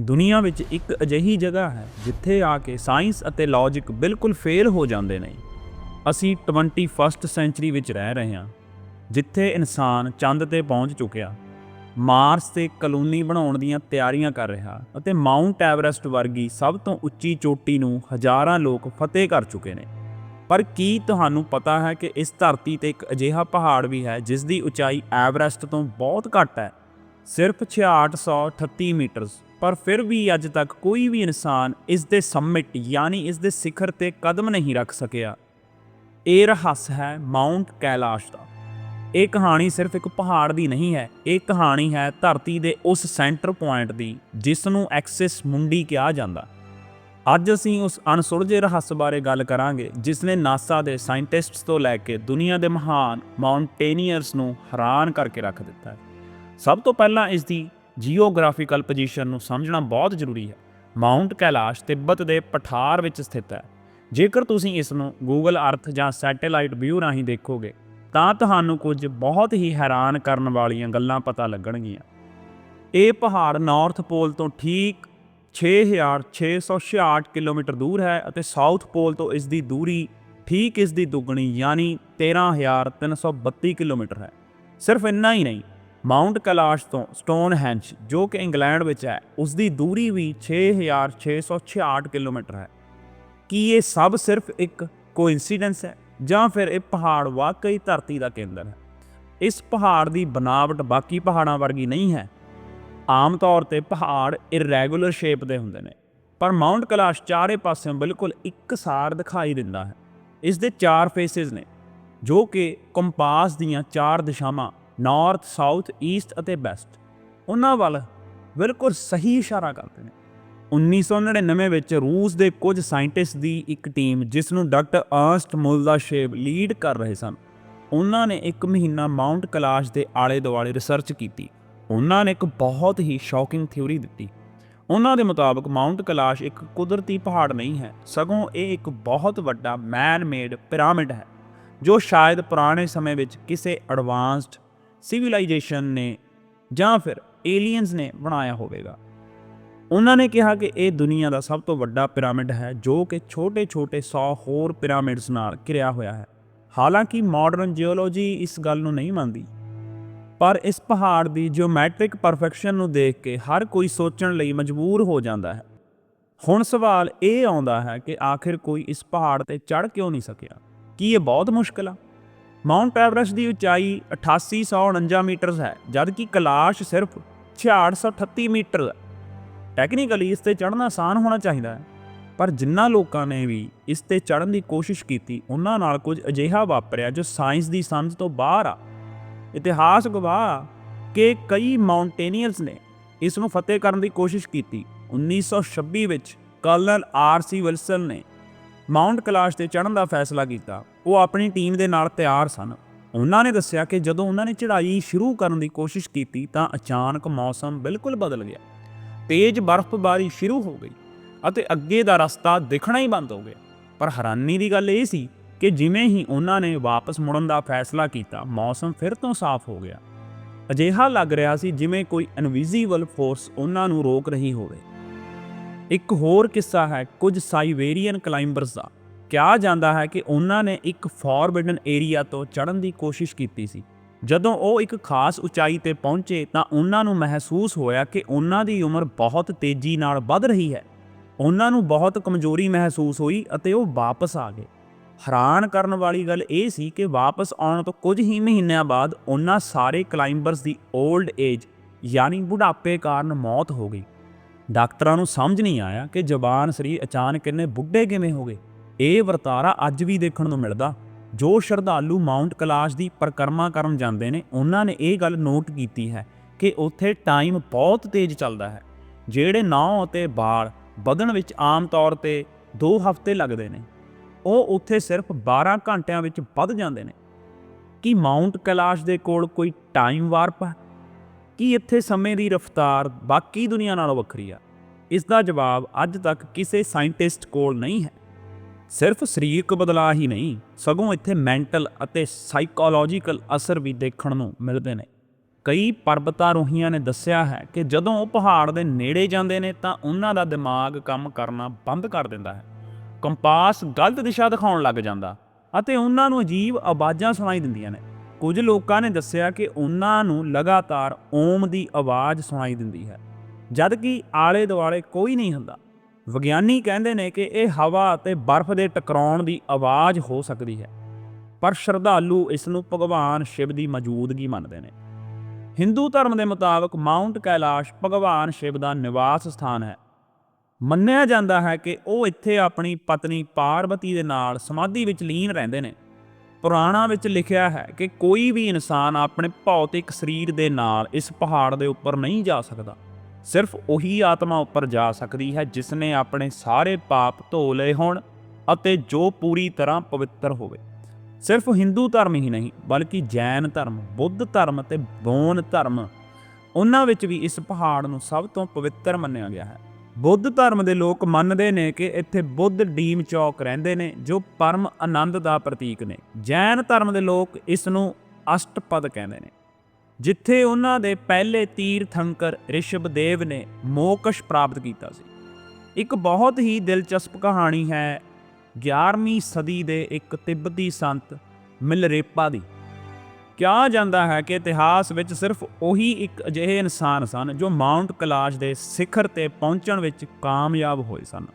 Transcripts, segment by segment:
ਦੁਨੀਆ ਵਿੱਚ ਇੱਕ ਅਜਿਹੀ ਜਗ੍ਹਾ ਹੈ ਜਿੱਥੇ ਆ ਕੇ ਸਾਇੰਸ ਅਤੇ ਲੌਜੀਕ ਬਿਲਕੁਲ ਫੇਲ ਹੋ ਜਾਂਦੇ ਨੇ। ਅਸੀਂ 21st ਸੈਂਚਰੀ ਵਿੱਚ ਰਹਿ ਰਹੇ ਹਾਂ, ਜਿੱਥੇ ਇਨਸਾਨ ਚੰਦ ਤੇ ਪਹੁੰਚ ਚੁੱਕਿਆ ਮਾਰਸ ਤੇ ਕਲੋਨੀ ਬਣਾਉਣ ਦੀਆਂ ਤਿਆਰੀਆਂ ਕਰ ਰਿਹਾ ਅਤੇ ਮਾਊਂਟ ਐਵਰੈਸਟ ਵਰਗੀ ਸਭ ਤੋਂ ਉੱਚੀ ਚੋਟੀ ਨੂੰ ਹਜ਼ਾਰਾਂ ਲੋਕ ਫਤਿਹ ਕਰ ਚੁੱਕੇ ਨੇ। ਪਰ ਕੀ ਤੁਹਾਨੂੰ ਪਤਾ ਹੈ ਕਿ ਇਸ ਧਰਤੀ ਤੇ ਇੱਕ ਅਜਿਹਾ ਪਹਾੜ ਵੀ ਹੈ ਜਿਸ ਦੀ ਉਚਾਈ ਐਵਰੈਸਟ ਤੋਂ ਬਹੁਤ ਘੱਟ ਹੈ, ਸਿਰਫ 6838 ਮੀਟਰਸ। ਪਰ ਫਿਰ ਵੀ ਅੱਜ ਤੱਕ ਕੋਈ ਵੀ ਇਨਸਾਨ ਇਸ ਦੇ ਸਮਿਟ ਯਾਨੀ ਇਸ ਦੇ ਸਿਖਰ ਤੇ ਕਦਮ ਨਹੀਂ ਰੱਖ ਸਕਿਆ। ਇਹ ਰਹੱਸ ਹੈ ਮਾਊਂਟ ਕੈਲਾਸ਼ ਦਾ। ਇਹ ਕਹਾਣੀ ਸਿਰਫ ਇੱਕ ਪਹਾੜ ਦੀ ਨਹੀਂ ਹੈ, ਇਹ ਕਹਾਣੀ ਹੈ ਧਰਤੀ ਦੇ ਉਸ ਸੈਂਟਰ ਪੁਆਇੰਟ ਦੀ ਜਿਸ ਨੂੰ ਐਕਸਿਸ ਮੁੰਡੀ ਕਿਹਾ ਜਾਂਦਾ। ਅੱਜ ਅਸੀਂ ਉਸ ਅਣਸੁਲਝੇ ਰਹੱਸ ਬਾਰੇ ਗੱਲ ਕਰਾਂਗੇ ਜਿਸ ਨੇ ਨਾਸਾ ਦੇ ਸਾਇੰਟਿਸਟਸ ਤੋਂ ਲੈ ਕੇ ਦੁਨੀਆ ਦੇ ਮਹਾਨ ਮਾਊਂਟੇਨੀਅਰਸ ਨੂੰ ਹੈਰਾਨ ਕਰਕੇ ਰੱਖ ਦਿੱਤਾ ਹੈ। ਸਭ ਤੋਂ ਪਹਿਲਾਂ ਇਸ ਦੀ ਜੀਓਗ੍ਰਾਫੀਕਲ ਪੋਜੀਸ਼ਨ ਨੂੰ ਸਮਝਣਾ ਬਹੁਤ ਜ਼ਰੂਰੀ ਹੈ। ਮਾਊਂਟ ਕੈਲਾਸ਼ ਤਿੱਬਤ ਦੇ ਪਠਾਰ ਵਿੱਚ ਸਥਿਤ ਹੈ। ਜੇਕਰ ਤੁਸੀਂ ਇਸ ਨੂੰ ਗੂਗਲ ਅਰਥ ਜਾਂ ਸੈਟੇਲਾਈਟ ਵਿਊ ਰਾਹੀਂ ਦੇਖੋਗੇ, ਤਾਂ ਤੁਹਾਨੂੰ ਕੁਝ ਬਹੁਤ ਹੀ ਹੈਰਾਨ ਕਰਨ ਵਾਲੀਆਂ ਗੱਲਾਂ ਪਤਾ ਲੱਗਣਗੀਆਂ। ਇਹ ਪਹਾੜ ਨਾਰਥ ਪੋਲ ਤੋਂ ਠੀਕ 6666 ਕਿਲੋਮੀਟਰ ਦੂਰ ਹੈ ਅਤੇ ਸਾਊਥ ਪੋਲ ਤੋਂ ਇਸ ਦੀ ਦੂਰੀ ਠੀਕ ਇਸ ਦੀ ਦੁੱਗਣੀ ਯਾਨੀ 13332 ਕਿਲੋਮੀਟਰ ਹੈ। ਸਿਰਫ ਇੰਨਾ ਹੀ ਨਹੀਂ ਮਾਊਂਟ ਕੈਲਾਸ਼ ਤੋਂ ਸਟੋਨ ਹੈਂਚ ਜੋ ਕਿ ਇੰਗਲੈਂਡ ਵਿੱਚ ਹੈ ਉਸ ਦੀ ਦੂਰੀ ਵੀ 6666 ਕਿਲੋਮੀਟਰ ਹੈ। ਕੀ ਇਹ ਸਭ ਸਿਰਫ ਇੱਕ ਕੋਇਨਸੀਡੈਂਸ ਹੈ ਜਾਂ ਫਿਰ ਇਹ ਪਹਾੜ ਵਾਕਈ ਧਰਤੀ ਦਾ ਕੇਂਦਰ ਹੈ? ਇਸ ਪਹਾੜ ਦੀ ਬਨਾਵਟ ਬਾਕੀ ਪਹਾੜਾਂ ਵਰਗੀ ਨਹੀਂ ਹੈ। ਆਮ ਤੌਰ ਤੇ ਪਹਾੜ ਇਰੈਗੂਲਰ ਸ਼ੇਪ ਦੇ ਹੁੰਦੇ ਨੇ, ਪਰ ਮਾਊਂਟ ਕੈਲਾਸ਼ ਚਾਰੇ ਪਾਸਿਓਂ ਬਿਲਕੁਲ ਇੱਕਸਾਰ ਦਿਖਾਈ ਦਿੰਦਾ ਹੈ। ਇਸ ਦੇ ਚਾਰ ਫੇਸਿਸ ਨੇ, ਜੋ ਕਿ ਕੰਪਾਸ ਦੀਆਂ ਚਾਰ ਦਿਸ਼ਾਵਾਂ ਨਾਰਥ, ਸਾਊਥ, ਈਸਟ ਅਤੇ ਵੈਸਟ। ਉਹਨਾਂ ਵੱਲ ਬਿਲਕੁਲ ਸਹੀ ਇਸ਼ਾਰਾ ਕਰਦੇ ਨੇ। 1999 ਵਿੱਚ ਰੂਸ ਦੇ ਕੁਝ ਸਾਇੰਟਿਸਟ ਦੀ ਇੱਕ ਟੀਮ, ਜਿਸ ਨੂੰ ਡਾਕਟਰ ਅਰਸਟ ਮੁਲਦਾਸ਼ੇਵ ਲੀਡ ਕਰ ਰਹੇ ਸਨ, ਉਹਨਾਂ ਨੇ ਇੱਕ ਮਹੀਨਾ ਮਾਊਂਟ ਕੈਲਾਸ਼ ਦੇ ਆਲੇ ਦੁਆਲੇ ਰਿਸਰਚ ਕੀਤੀ। ਉਹਨਾਂ ਨੇ ਇੱਕ ਬਹੁਤ ਹੀ ਸ਼ੌਕਿੰਗ ਥਿਊਰੀ ਦਿੱਤੀ। ਉਹਨਾਂ ਦੇ ਮੁਤਾਬਕ ਮਾਊਂਟ ਕੈਲਾਸ਼ ਇੱਕ ਕੁਦਰਤੀ ਪਹਾੜ ਨਹੀਂ ਹੈ, ਸਗੋਂ ਇਹ ਇੱਕ ਬਹੁਤ ਵੱਡਾ ਮੈਨ ਮੇਡ ਪਿਰਾਮਿਡ ਹੈ, ਜੋ ਸ਼ਾਇਦ ਪੁਰਾਣੇ ਸਮੇਂ ਵਿੱਚ ਕਿਸੇ ਐਡਵਾਂਸਡ ਸਿਵਲਾਈਜੇਸ਼ਨ ਨੇ ਜਾਂ ਫਿਰ ਏਲੀਅਨਸ ਨੇ ਬਣਾਇਆ ਹੋਵੇਗਾ। ਉਹਨਾਂ ਨੇ ਕਿਹਾ ਕਿ ਇਹ ਦੁਨੀਆ ਦਾ ਸਭ ਤੋਂ ਵੱਡਾ ਪਿਰਾਮਿਡ ਹੈ, ਜੋ ਕਿ ਛੋਟੇ-ਛੋਟੇ 100 ਹੋਰ ਪਿਰਾਮਿਡਸ ਨਾਲ ਘਿਰਿਆ ਹੋਇਆ ਹੈ। ਹਾਲਾਂਕਿ ਮਾਡਰਨ ਜੀਓਲੋਜੀ ਇਸ ਗੱਲ ਨੂੰ ਨਹੀਂ ਮੰਨਦੀ, ਪਰ ਇਸ ਪਹਾੜ ਦੀ ਜਿਓਮੈਟ੍ਰਿਕ ਪਰਫੈਕਸ਼ਨ ਨੂੰ ਦੇਖ ਕੇ ਹਰ ਕੋਈ ਸੋਚਣ ਲਈ ਮਜਬੂਰ ਹੋ ਜਾਂਦਾ ਹੈ। ਹੁਣ ਸਵਾਲ ਇਹ ਆਉਂਦਾ ਹੈ ਕਿ ਆਖਿਰ ਕੋਈ ਇਸ ਪਹਾੜ ਤੇ ਚੜ੍ਹ ਕਿਉਂ ਨਹੀਂ ਸਕਿਆ? ਕੀ ਇਹ ਬਹੁਤ ਮੁਸ਼ਕਲ ਆ? ਮਾਊਂਟ ਐਵਰੈਸਟ ਦੀ ਉਚਾਈ 8849 ਮੀਟਰ ਹੈ, ਜਦਕਿ ਕਲਾਸ਼ ਸਿਰਫ 6638 ਮੀਟਰ ਹੈ। ਟੈਕਨੀਕਲੀ ਇਸ ਤੇ ਚੜ੍ਹਨਾ ਆਸਾਨ ਹੋਣਾ ਚਾਹੀਦਾ ਹੈ, ਪਰ ਜਿਨ੍ਹਾਂ ਲੋਕਾਂ ਨੇ ਵੀ ਇਸ ਤੇ ਚੜ੍ਹਨ ਦੀ ਕੋਸ਼ਿਸ਼ ਕੀਤੀ, ਉਹਨਾਂ ਨਾਲ ਕੁਝ ਅਜਿਹਾ ਵਾਪਰਿਆ ਜੋ ਸਾਇੰਸ ਦੀ ਸਮਝ ਤੋਂ ਬਾਹਰ ਆ। ਇਤਿਹਾਸ ਗਵਾਹ ਕਿ ਕਈ ਮਾਊਂਟੇਨੀਅਰਸ ਨੇ ਇਸ ਨੂੰ ਫਤਿਹ ਕਰਨ ਦੀ ਕੋਸ਼ਿਸ਼ ਕੀਤੀ। 1926 ਵਿੱਚ ਕਰਨਲ ਆਰ ਸੀ ਵਿਲਸਨ ਨੇ ਮਾਊਂਟ ਕੈਲਾਸ਼ ਤੇ ਚੜ੍ਹਨ ਦਾ ਫੈਸਲਾ ਕੀਤਾ। ਉਹ ਆਪਣੀ ਟੀਮ ਦੇ ਨਾਲ ਤਿਆਰ ਸਨ। ਉਹਨਾਂ ਨੇ ਦੱਸਿਆ ਕਿ ਜਦੋਂ ਉਹਨਾਂ ਨੇ ਚੜ੍ਹਾਈ ਸ਼ੁਰੂ ਕਰਨ ਦੀ ਕੋਸ਼ਿਸ਼ ਕੀਤੀ ਤਾਂ ਅਚਾਨਕ ਮੌਸਮ ਬਿਲਕੁਲ ਬਦਲ ਗਿਆ। ਤੇਜ਼ ਬਰਫ਼ਬਾਰੀ ਸ਼ੁਰੂ ਹੋ ਗਈ ਅਤੇ ਅੱਗੇ ਦਾ ਰਸਤਾ ਦਿਖਣਾ ਹੀ ਬੰਦ ਹੋ ਗਿਆ। ਪਰ ਹੈਰਾਨੀ ਦੀ ਗੱਲ ਇਹ ਸੀ ਕਿ ਜਿਵੇਂ ਹੀ ਉਹਨਾਂ ਨੇ ਵਾਪਸ ਮੁੜਨ ਦਾ ਫੈਸਲਾ ਕੀਤਾ, ਮੌਸਮ ਫਿਰ ਤੋਂ ਸਾਫ਼ ਹੋ ਗਿਆ। ਅਜਿਹਾ ਲੱਗ ਰਿਹਾ ਸੀ ਜਿਵੇਂ ਕੋਈ ਇਨਵਿਜ਼ੀਬਲ ਫੋਰਸ ਉਹਨਾਂ ਨੂੰ ਰੋਕ ਰਹੀ ਹੋਵੇ। ਇੱਕ ਹੋਰ ਕਿੱਸਾ ਹੈ ਕੁਝ ਸਾਈਵੇਰੀਅਨ ਕਲਾਈਂਬਰਸ ਦਾ। ਕਿਹਾ ਜਾਂਦਾ ਹੈ ਕਿ ਉਹਨਾਂ ਨੇ ਇੱਕ ਫੋਰਬਿਡਨ ਏਰੀਆ ਤੋਂ ਚੜ੍ਹਨ ਦੀ ਕੋਸ਼ਿਸ਼ ਕੀਤੀ ਸੀ। ਜਦੋਂ ਉਹ ਇੱਕ ਖਾਸ ਉਚਾਈ ਤੇ ਪਹੁੰਚੇ ਤਾਂ ਉਹਨਾਂ ਨੂੰ ਮਹਿਸੂਸ ਹੋਇਆ ਕਿ ਉਹਨਾਂ ਦੀ ਉਮਰ ਬਹੁਤ ਤੇਜ਼ੀ ਨਾਲ ਵੱਧ ਰਹੀ ਹੈ। ਉਹਨਾਂ ਨੂੰ ਬਹੁਤ ਕਮਜ਼ੋਰੀ ਮਹਿਸੂਸ ਹੋਈ ਅਤੇ ਉਹ ਵਾਪਸ ਆ ਗਏ। ਹੈਰਾਨ ਕਰਨ ਵਾਲੀ ਗੱਲ ਇਹ ਸੀ ਕਿ ਵਾਪਸ ਆਉਣ ਤੋਂ ਕੁਝ ਹੀ ਮਹੀਨਿਆਂ ਬਾਅਦ ਉਹਨਾਂ ਸਾਰੇ ਕਲਾਈਂਬਰਸ ਦੀ 올ਡ ਏਜ ਯਾਨੀ ਬੁਢਾਪੇ ਕਾਰਨ ਮੌਤ ਹੋ ਗਈ। ਡਾਕਟਰਾਂ ਨੂੰ ਸਮਝ ਨਹੀਂ ਆਇਆ ਕਿ ਜਵਾਨ ਸਰੀਰ ਅਚਾਨਕ ਇੰਨੇ ਬੁੱਢੇ ਕਿਵੇਂ ਹੋ ਗਏ। ਇਹ ਵਰਤਾਰਾ ਅੱਜ ਵੀ ਦੇਖਣ ਨੂੰ ਮਿਲਦਾ। ਜੋ ਸ਼ਰਧਾਲੂ ਮਾਊਂਟ ਕੈਲਾਸ਼ ਦੀ ਪਰਿਕਰਮਾ ਕਰਨ ਜਾਂਦੇ ਨੇ, ਉਹਨਾਂ ਨੇ ਇਹ ਗੱਲ ਨੋਟ ਕੀਤੀ ਹੈ ਕਿ ਉੱਥੇ ਟਾਈਮ ਬਹੁਤ ਤੇਜ਼ ਚੱਲਦਾ ਹੈ। ਜਿਹੜੇ ਨਾਉ ਅਤੇ ਬਾਲ ਵਧਣ ਵਿੱਚ ਆਮ ਤੌਰ ਤੇ 2 ਹਫ਼ਤੇ ਲੱਗਦੇ ਨੇ, ਉਹ ਉੱਥੇ ਸਿਰਫ 12 ਘੰਟਿਆਂ ਵਿੱਚ ਵੱਧ ਜਾਂਦੇ ਨੇ। ਕੀ ਮਾਊਂਟ ਕੈਲਾਸ਼ ਦੇ ਕੋਲ ਕੋਈ ਟਾਈਮ ਵਾਰਪ ਹੈ? ਕੀ ਇੱਥੇ ਸਮੇਂ ਦੀ ਰਫ਼ਤਾਰ ਬਾਕੀ ਦੁਨੀਆ ਨਾਲੋਂ ਵੱਖਰੀ ਆ? ਇਸ ਦਾ ਜਵਾਬ ਅੱਜ ਤੱਕ ਕਿਸੇ ਸਾਇੰਟਿਸਟ ਕੋਲ ਨਹੀਂ ਹੈ। ਸਿਰਫ ਸਰੀਰਕ ਬਦਲਾਅ ਹੀ ਨਹੀਂ, ਸਗੋਂ ਇੱਥੇ ਮੈਂਟਲ ਅਤੇ ਸਾਈਕੋਲੋਜੀਕਲ ਅਸਰ ਵੀ ਦੇਖਣ ਨੂੰ ਮਿਲਦੇ ਨੇ। ਕਈ ਪਰਬਤਾਰੋਹੀਆਂ ਨੇ ਦੱਸਿਆ ਹੈ ਕਿ ਜਦੋਂ ਉਹ ਪਹਾੜ ਦੇ ਨੇੜੇ ਜਾਂਦੇ ਨੇ ਤਾਂ ਉਹਨਾਂ ਦਾ ਦਿਮਾਗ ਕੰਮ ਕਰਨਾ ਬੰਦ ਕਰ ਦਿੰਦਾ ਹੈ। ਕੰਪਾਸ ਗਲਤ ਦਿਸ਼ਾ ਦਿਖਾਉਣ ਲੱਗ ਜਾਂਦਾ ਅਤੇ ਉਹਨਾਂ ਨੂੰ ਅਜੀਬ ਆਵਾਜ਼ਾਂ ਸੁਣਾਈ ਦਿੰਦੀਆਂ ਨੇ। ਕੁਝ ਲੋਕਾਂ ਨੇ ਦੱਸਿਆ ਕਿ ਉਹਨਾਂ ਨੂੰ ਲਗਾਤਾਰ ਓਮ ਦੀ ਆਵਾਜ਼ ਸੁਣਾਈ ਦਿੰਦੀ ਹੈ ਜਦ ਕਿ ਆਲੇ ਦੁਆਲੇ ਕੋਈ ਨਹੀਂ ਹੁੰਦਾ। ਵਿਗਿਆਨੀ ਕਹਿੰਦੇ ਨੇ ਕਿ ਇਹ ਹਵਾ ਅਤੇ ਬਰਫ਼ ਦੇ ਟਕਰਾਉਣ ਦੀ ਆਵਾਜ਼ ਹੋ ਸਕਦੀ ਹੈ, ਪਰ ਸ਼ਰਧਾਲੂ ਇਸ ਨੂੰ ਭਗਵਾਨ ਸ਼ਿਵ ਦੀ ਮੌਜੂਦਗੀ ਮੰਨਦੇ ਨੇ। ਹਿੰਦੂ ਧਰਮ ਦੇ ਮੁਤਾਬਕ ਮਾਊਂਟ ਕੈਲਾਸ਼ ਭਗਵਾਨ ਸ਼ਿਵ ਦਾ ਨਿਵਾਸ ਸਥਾਨ ਹੈ। ਮੰਨਿਆ ਜਾਂਦਾ ਹੈ ਕਿ ਉਹ ਇੱਥੇ ਆਪਣੀ ਪਤਨੀ ਪਾਰਵਤੀ ਦੇ ਨਾਲ ਸਮਾਧੀ ਵਿੱਚ ਲੀਨ ਰਹਿੰਦੇ ਨੇ। ਪੁਰਾਣਾ ਵਿੱਚ ਲਿਖਿਆ ਹੈ ਕਿ ਕੋਈ ਵੀ ਇਨਸਾਨ ਆਪਣੇ ਭੌਤਿਕ ਸਰੀਰ ਦੇ ਨਾਲ ਇਸ ਪਹਾੜ ਦੇ ਉੱਪਰ ਨਹੀਂ ਜਾ ਸਕਦਾ। ਸਿਰਫ ਉਹੀ ਆਤਮਾ ਉੱਪਰ ਜਾ ਸਕਦੀ ਹੈ ਜਿਸ ਨੇ ਆਪਣੇ ਸਾਰੇ ਪਾਪ ਧੋ ਲਏ ਹੋਣ ਅਤੇ ਜੋ ਪੂਰੀ ਤਰ੍ਹਾਂ ਪਵਿੱਤਰ ਹੋਵੇ। ਸਿਰਫ ਹਿੰਦੂ ਧਰਮ ਹੀ ਨਹੀਂ, ਬਲਕਿ ਜੈਨ ਧਰਮ, ਬੁੱਧ ਧਰਮ ਤੇ ਬੌਨ ਧਰਮ, ਉਹਨਾਂ ਵਿੱਚ ਵੀ ਇਸ ਪਹਾੜ ਨੂੰ ਸਭ ਤੋਂ ਪਵਿੱਤਰ ਮੰਨਿਆ ਗਿਆ ਹੈ। ਬੁੱਧ ਧਰਮ ਦੇ ਲੋਕ ਮੰਨਦੇ ਨੇ ਕਿ ਇੱਥੇ ਬੁੱਧ ਡੀਮ ਚੌਕ ਰਹਿੰਦੇ ਨੇ, ਜੋ ਪਰਮ ਆਨੰਦ ਦਾ ਪ੍ਰਤੀਕ ਨੇ। ਜੈਨ ਧਰਮ ਦੇ ਲੋਕ ਇਸ ਨੂੰ ਅਸ਼ਟਪਦ ਕਹਿੰਦੇ ਨੇ। ਜਿੱਥੇ ਉਹਨਾਂ ਦੇ ਪਹਿਲੇ ਤੀਰਥੰਕਰ ਰਿਸ਼ਭਦੇਵ ਨੇ ਮੋਕਸ਼ ਪ੍ਰਾਪਤ ਕੀਤਾ ਸੀ। ਇੱਕ ਬਹੁਤ ਹੀ ਦਿਲਚਸਪ ਕਹਾਣੀ ਹੈ 11ਵੀਂ ਸਦੀ ਦੇ ਇੱਕ ਤਿੱਬਤੀ ਸੰਤ ਮਿਲਰੇਪਾ ਦੀ। ਕਿਹਾ ਜਾਂਦਾ ਹੈ ਕਿ ਇਤਿਹਾਸ ਵਿੱਚ ਸਿਰਫ ਉਹੀ ਇੱਕ ਅਜਿਹੇ ਇਨਸਾਨ ਸਨ ਜੋ ਮਾਊਂਟ ਕੈਲਾਸ਼ ਦੇ ਸਿਖਰ ਤੇ ਪਹੁੰਚਣ ਵਿੱਚ ਕਾਮਯਾਬ ਹੋਏ ਸਨ।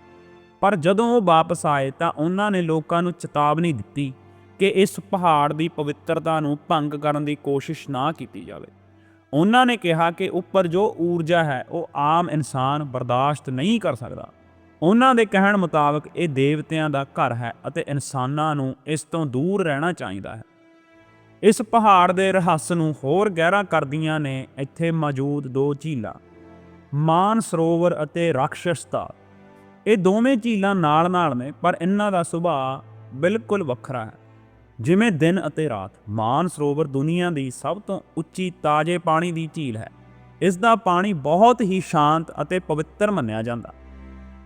ਪਰ ਜਦੋਂ ਉਹ ਵਾਪਸ ਆਏ ਤਾਂ ਉਹਨਾਂ ਨੇ ਲੋਕਾਂ ਨੂੰ ਚੇਤਾਵਨੀ ਦਿੱਤੀ ਕਿ ਇਸ ਪਹਾੜ ਦੀ ਪਵਿੱਤਰਤਾ ਨੂੰ ਭੰਗ ਕਰਨ ਦੀ ਕੋਸ਼ਿਸ਼ ਨਾ ਕੀਤੀ ਜਾਵੇ। ਉਹਨਾਂ ਨੇ ਕਿਹਾ ਕਿ ਉੱਪਰ ਜੋ ਊਰਜਾ ਹੈ, ਉਹ ਆਮ ਇਨਸਾਨ ਬਰਦਾਸ਼ਤ ਨਹੀਂ ਕਰ ਸਕਦਾ। ਉਹਨਾਂ ਦੇ ਕਹਿਣ ਮੁਤਾਬਕ ਇਹ ਦੇਵਤਿਆਂ ਦਾ ਘਰ ਹੈ ਅਤੇ ਇਨਸਾਨਾਂ ਨੂੰ ਇਸ ਤੋਂ ਦੂਰ ਰਹਿਣਾ ਚਾਹੀਦਾ ਹੈ। ਇਸ ਪਹਾੜ ਦੇ ਰਹੱਸ ਨੂੰ ਹੋਰ ਗਹਿਰਾ ਕਰਦੀਆਂ ਨੇ ਇੱਥੇ ਮੌਜੂਦ ਦੋ ਝੀਲਾਂ, ਮਾਨ ਸਰੋਵਰ ਅਤੇ ਰਾਖਸ਼ਸਤਾ। ਇਹ ਦੋਵੇਂ ਝੀਲਾਂ ਨਾਲ-ਨਾਲ ਨੇ, ਪਰ ਇਹਨਾਂ ਦਾ ਸੁਭਾਅ ਬਿਲਕੁਲ ਵੱਖਰਾ ਹੈ। ਜਿਵੇਂ ਦਿਨ ਅਤੇ ਰਾਤ ਮਾਨ ਸਰੋਵਰ ਦੁਨੀਆ ਦੀ ਸਭ ਤੋਂ ਉੱਚੀ ਤਾਜ਼ੇ ਪਾਣੀ ਦੀ ਝੀਲ ਹੈ। ਇਸ ਦਾ ਪਾਣੀ ਬਹੁਤ ਹੀ ਸ਼ਾਂਤ ਅਤੇ ਪਵਿੱਤਰ ਮੰਨਿਆ ਜਾਂਦਾ।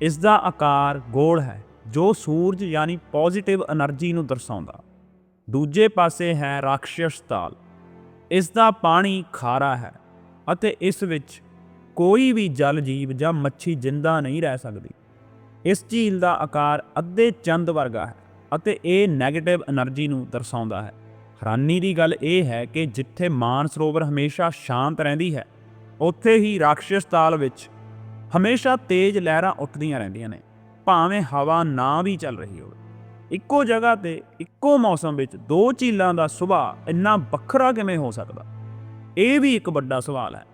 ਇਸ ਦਾ ਆਕਾਰ ਗੋਲ ਹੈ, ਜੋ ਸੂਰਜ ਯਾਨੀ ਪੋਜ਼ਿਟਿਵ એનર્ਜੀ ਨੂੰ ਦਰਸਾਉਂਦਾ। ਦੂਜੇ ਪਾਸੇ ਹੈ ਰਾਖਸ਼ਸ ਤਾਲ। ਇਸ ਦਾ ਪਾਣੀ ਖਾਰਾ ਹੈ ਅਤੇ ਇਸ ਵਿੱਚ ਕੋਈ ਵੀ ਜਲ ਜੀਵ ਜਾਂ ਮੱਛੀ ਜਿੰਦਾ ਨਹੀਂ ਰਹਿ ਸਕਦੀ। ਇਸ ਝੀਲ ਦਾ ਆਕਾਰ ਅੱਧੇ ਚੰਦ ਵਰਗਾ ਹੈ। ਅਤੇ ਇਹ ਨੈਗੇਟਿਵ એનર્ਜੀ ਨੂੰ ਦਰਸਾਉਂਦਾ ਹੈ। ਹੈਰਾਨੀ ਦੀ ਗੱਲ ਇਹ ਹੈ ਕਿ ਜਿੱਥੇ ਮਾਨ ਸਰੋਵਰ ਹਮੇਸ਼ਾ ਸ਼ਾਂਤ ਰਹਿੰਦੀ ਹੈ, ਉੱਥੇ ਹੀ ਰਾਖਸ਼ਸ ਤਾਲ ਵਿੱਚ ਹਮੇਸ਼ਾ ਤੇਜ਼ ਲਹਿਰਾਂ ਉੱਠਦੀਆਂ ਰਹਿੰਦੀਆਂ ਨੇ, ਭਾਵੇਂ ਹਵਾ ਨਾ ਵੀ ਚੱਲ ਰਹੀ ਹੋਵੇ। ਇੱਕੋ ਜਗ੍ਹਾ ਤੇ ਇੱਕੋ ਮੌਸਮ ਵਿੱਚ ਦੋ ਝੀਲਾਂ ਦਾ ਸੁਭਾਅ ਇੰਨਾ ਵੱਖਰਾ ਕਿਵੇਂ ਹੋ ਸਕਦਾ? ਇਹ ਵੀ ਇੱਕ ਵੱਡਾ ਸਵਾਲ ਹੈ।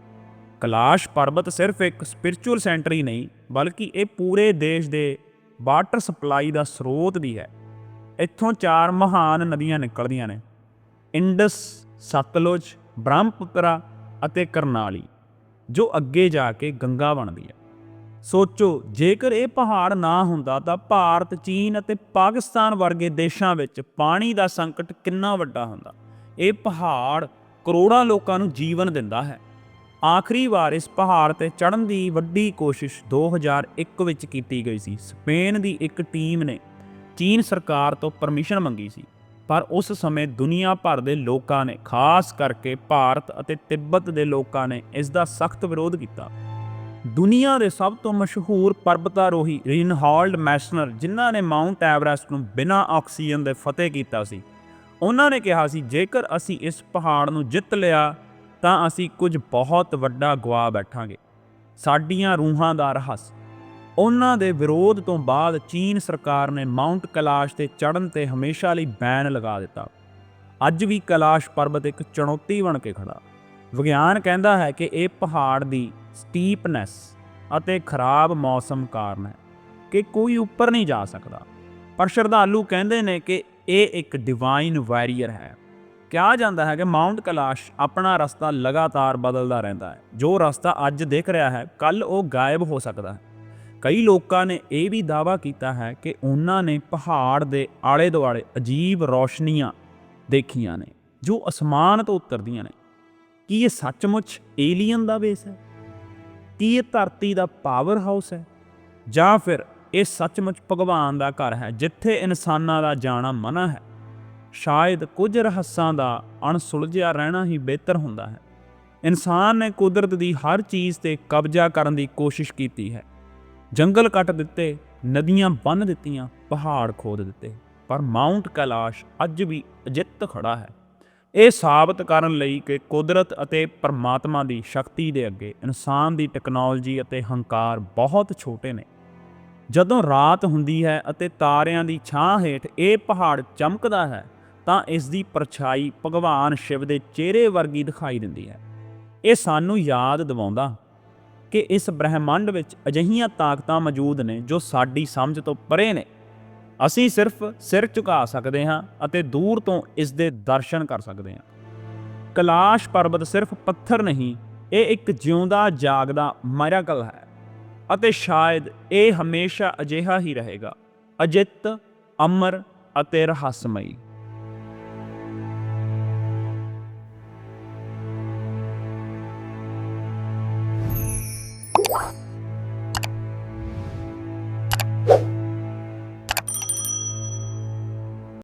ਕਲਾਸ਼ ਪਰਬਤ ਸਿਰਫ ਇੱਕ ਸਪਿਰਚੁਅਲ ਸੈਂਟਰ ਹੀ ਨਹੀਂ, ਬਲਕਿ ਇਹ ਪੂਰੇ ਦੇਸ਼ ਦੇ ਵਾਟਰ ਸਪਲਾਈ ਦਾ ਸਰੋਤ ਵੀ ਹੈ। ਇੱਥੋਂ ਚਾਰ ਮਹਾਨ ਨਦੀਆਂ ਨਿਕਲਦੀਆਂ ਨੇ। ਇੰਡਸ, ਸਤਲੁਜ, ਬ੍ਰਹਮਪੁੱਤਰਾ ਅਤੇ ਕਰਨਾਲੀ, ਜੋ ਅੱਗੇ ਜਾ ਕੇ ਗੰਗਾ ਬਣਦੀ ਹੈ। ਸੋਚੋ, ਜੇਕਰ ਇਹ ਪਹਾੜ ਨਾ ਹੁੰਦਾ ਤਾਂ ਭਾਰਤ, ਚੀਨ ਅਤੇ ਪਾਕਿਸਤਾਨ ਵਰਗੇ ਦੇਸ਼ਾਂ ਵਿੱਚ ਪਾਣੀ ਦਾ ਸੰਕਟ ਕਿੰਨਾ ਵੱਡਾ ਹੁੰਦਾ। ਇਹ ਪਹਾੜ ਕਰੋੜਾਂ ਲੋਕਾਂ ਨੂੰ ਜੀਵਨ ਦਿੰਦਾ ਹੈ। ਆਖਰੀ ਵਾਰ ਇਸ ਪਹਾੜ ਤੇ ਚੜ੍ਹਨ ਦੀ ਵੱਡੀ ਕੋਸ਼ਿਸ਼ 2001 ਵਿੱਚ ਕੀਤੀ ਗਈ ਸੀ। ਸਪੇਨ ਦੀ ਇੱਕ ਟੀਮ ਨੇ ਚੀਨ ਸਰਕਾਰ ਤੋਂ ਪਰਮਿਸ਼ਨ ਮੰਗੀ ਸੀ। ਪਰ ਉਸ ਸਮੇਂ ਦੁਨੀਆ ਭਰ ਦੇ ਲੋਕਾਂ ਨੇ, ਖਾਸ ਕਰਕੇ ਭਾਰਤ ਅਤੇ ਤਿੱਬਤ ਦੇ ਲੋਕਾਂ ਨੇ, ਇਸ ਦਾ ਸਖਤ ਵਿਰੋਧ ਕੀਤਾ। ਦੁਨੀਆ ਦੇ ਸਭ ਤੋਂ ਮਸ਼ਹੂਰ ਪਰਬਤਾਰੋਹੀ ਰਿਨਹਾਲਡ ਮੈਸਨਰ, ਜਿਨ੍ਹਾਂ ਨੇ ਮਾਊਂਟ ਐਵਰੈਸਟ ਨੂੰ ਬਿਨਾਂ ਆਕਸੀਜਨ ਦੇ ਫਤਿਹ ਕੀਤਾ ਸੀ, ਉਹਨਾਂ ਨੇ ਕਿਹਾ ਸੀ, ਜੇਕਰ ਅਸੀਂ ਇਸ ਪਹਾੜ ਨੂੰ ਜਿੱਤ ਲਿਆ, ਤਾਂ ਅਸੀਂ ਕੁਝ ਬਹੁਤ ਵੱਡਾ ਗਵਾ ਬੈਠਾਂਗੇ। ਸਾਡੀਆਂ ਰੂਹਾਂ ਦਾ ਰਹੱਸ ਉਹਨਾਂ ਦੇ ਵਿਰੋਧ ਤੋਂ ਬਾਅਦ ਚੀਨ ਸਰਕਾਰ ਨੇ ਮਾਊਂਟ ਕੈਲਾਸ਼ ਤੇ ਚੜ੍ਹਨ ਤੇ ਹਮੇਸ਼ਾ ਲਈ ਬੈਨ ਲਗਾ ਦਿੱਤਾ। ਅੱਜ ਵੀ ਕੈਲਾਸ਼ ਪਰਬਤ ਇੱਕ ਚੁਣੌਤੀ ਬਣ ਕੇ ਖੜਾ ਵਿਗਿਆਨ ਕਹਿੰਦਾ ਹੈ ਕਿ ਇਹ ਪਹਾੜ ਦੀ ਸਟੀਪਨੈਸ ਅਤੇ ਖਰਾਬ ਮੌਸਮ ਕਾਰਨ ਹੈ ਕਿ ਕੋਈ ਉੱਪਰ ਨਹੀਂ ਜਾ ਸਕਦਾ। ਪਰ ਸ਼ਰਧਾਲੂ ਕਹਿੰਦੇ ਨੇ ਕਿ ਇਹ ਇੱਕ ਡਿਵਾਈਨ ਵਾਰੀਅਰ ਹੈ। ਕਿਹਾ ਜਾਂਦਾ ਹੈ ਕਿ ਮਾਊਂਟ ਕੈਲਾਸ਼ ਆਪਣਾ ਰਸਤਾ ਲਗਾਤਾਰ ਬਦਲਦਾ ਰਹਿੰਦਾ ਹੈ। ਜੋ ਰਸਤਾ ਅੱਜ ਦਿਖ ਰਿਹਾ ਹੈ ਕੱਲ ਉਹ ਗਾਇਬ ਹੋ ਸਕਦਾ ਹੈ। ਕਈ ਲੋਕਾਂ ਨੇ ਇਹ ਵੀ ਦਾਅਵਾ ਕੀਤਾ ਹੈ ਕਿ ਉਹਨਾਂ ਨੇ ਪਹਾੜ ਦੇ ਆਲੇ ਦੁਆਲੇ ਅਜੀਬ ਰੌਸ਼ਨੀਆਂ ਦੇਖੀਆਂ ਨੇ, ਜੋ ਅਸਮਾਨ ਤੋਂ ਉਤਰਦੀਆਂ ਨੇ। ਕੀ ਇਹ ਸੱਚਮੁੱਚ ਏਲੀਅਨ ਦਾ ਬੇਸ ਹੈ? ਕੀ ਇਹ ਧਰਤੀ ਦਾ ਪਾਵਰ ਹਾਊਸ ਹੈ? ਜਾਂ ਫਿਰ ਇਹ ਸੱਚਮੁੱਚ ਭਗਵਾਨ ਦਾ ਘਰ ਹੈ, ਜਿੱਥੇ ਇਨਸਾਨਾਂ ਦਾ ਜਾਣਾ ਮਨਾ ਹੈ? ਸ਼ਾਇਦ ਕੁਝ ਰਹੱਸਾਂ ਦਾ ਅਣਸੁਲਝਿਆ ਰਹਿਣਾ ਹੀ ਬਿਹਤਰ ਹੁੰਦਾ ਹੈ। ਇਨਸਾਨ ਨੇ ਕੁਦਰਤ ਦੀ ਹਰ ਚੀਜ਼ ਤੇ ਕਬਜ਼ਾ ਕਰਨ ਦੀ ਕੋਸ਼ਿਸ਼ ਕੀਤੀ ਹੈ। ਜੰਗਲ ਕੱਟ ਦਿੱਤੇ, ਨਦੀਆਂ ਬੰਨ ਦਿੱਤੀਆਂ, ਪਹਾੜ ਖੋਦ ਦਿੱਤੇ। ਪਰ ਮਾਊਂਟ ਕੈਲਾਸ਼ ਅੱਜ ਵੀ ਅਜਿੱਤ ਖੜਾ ਹੈ। ਇਹ ਸਾਬਤ ਕਰਨ ਲਈ ਕਿ ਕੁਦਰਤ ਅਤੇ ਪਰਮਾਤਮਾ ਦੀ ਸ਼ਕਤੀ ਦੇ ਅੱਗੇ ਇਨਸਾਨ ਦੀ ਟੈਕਨੋਲੋਜੀ ਅਤੇ ਹੰਕਾਰ ਬਹੁਤ ਛੋਟੇ ਨੇ। ਜਦੋਂ ਰਾਤ ਹੁੰਦੀ ਹੈ ਅਤੇ ਤਾਰਿਆਂ ਦੀ ਛਾਂ ਹੇਠ ਇਹ ਪਹਾੜ ਚਮਕਦਾ ਹੈ, ਤਾਂ ਇਸ ਦੀ ਪਰਛਾਈ ਭਗਵਾਨ ਸ਼ਿਵ ਦੇ ਚਿਹਰੇ ਵਰਗੀ ਦਿਖਾਈ ਦਿੰਦੀ ਹੈ। ਇਹ ਸਾਨੂੰ ਯਾਦ ਦਿਵਾਉਂਦਾ ਕਿ ਇਸ ਬ੍ਰਹਿਮੰਡ ਵਿੱਚ ਅਜਿਹੀਆਂ ਤਾਕਤਾਂ ਮੌਜੂਦ ਨੇ ਜੋ ਸਾਡੀ ਸਮਝ ਤੋਂ ਪਰੇ ਨੇ। ਅਸੀਂ ਸਿਰਫ ਸਿਰ ਝੁਕਾ ਸਕਦੇ ਹਾਂ ਅਤੇ ਦੂਰ ਤੋਂ ਇਸ ਦੇ ਦਰਸ਼ਨ ਕਰ ਸਕਦੇ ਹਾਂ। ਕੈਲਾਸ਼ ਪਰਬਤ ਸਿਰਫ ਪੱਥਰ ਨਹੀਂ, ਇਹ ਇੱਕ ਜਿਉਂਦਾ, ਜਾਗਦਾ ਮਿਰਾਕਲ ਹੈ ਅਤੇ ਸ਼ਾਇਦ ਇਹ ਹਮੇਸ਼ਾ ਅਜਿਹਾ ਹੀ ਰਹੇਗਾ। ਅਜਿੱਤ, ਅਮਰ ਅਤੇ ਰਹੱਸਮਈ।